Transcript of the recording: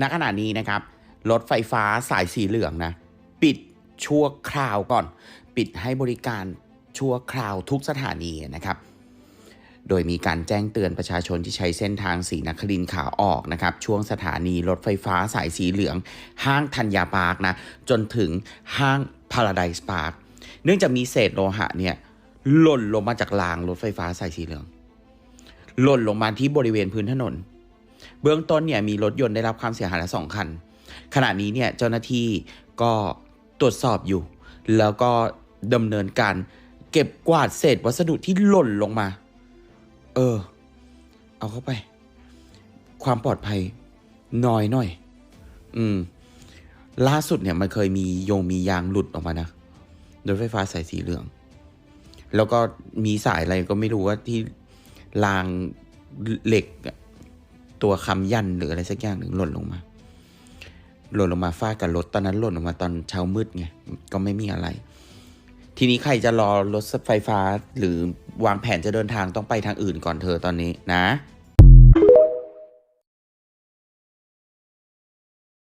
ณขณะนี้นะครับ รถไฟฟ้าสายสีเหลืองนะ ปิดชั่วคราวก่อน ปิดให้บริการชั่วคราวทุกสถานีนะครับ โดยมีการแจ้งเตือนประชาชนที่ใช้เส้นทางสีนครินขาออกนะครับ ช่วงสถานีรถไฟฟ้าสายสีเหลือง ห้างธัญญาปาร์คนะ จนถึงห้างพาราไดส์ปาร์คเนื่องจากมีเศษโลหะเนี่ยหล่นลงมาจากรางรถไฟฟ้าสายสีเหลือง หล่นลงมาที่บริเวณพื้นถนน เบื้องต้นเนี่ยมีรถยนต์ได้รับความเสียหายละสองคัน ขณะนี้เนี่ยเจ้าหน้าที่ก็ตรวจสอบอยู่ แล้วก็ดำเนินการเก็บกวาดเศษวัสดุที่หล่นลงมา เออ เอาเข้าไป ความปลอดภัยน้อยหน่อย อืม ล่าสุดเนี่ยมันเคยมีโยงมียางหลุดออกมานะรถไฟฟ้าสายสีเหลือง แล้วก็มีสายอะไรก็ไม่รู้ว่าที่รางเหล็ก ตัวคำยันหรืออะไรสักอย่างหนึ่งหล่นลงมา หล่นลงมาฟาดกับรถตอนนั้นหล่นลงมาตอนเช้ามืดไงก็ไม่มีอะไร ทีนี้ใครจะรอรถไฟฟ้าหรือวางแผนจะเดินทางต้องไปทางอื่นก่อนเธอตอนนี้นะ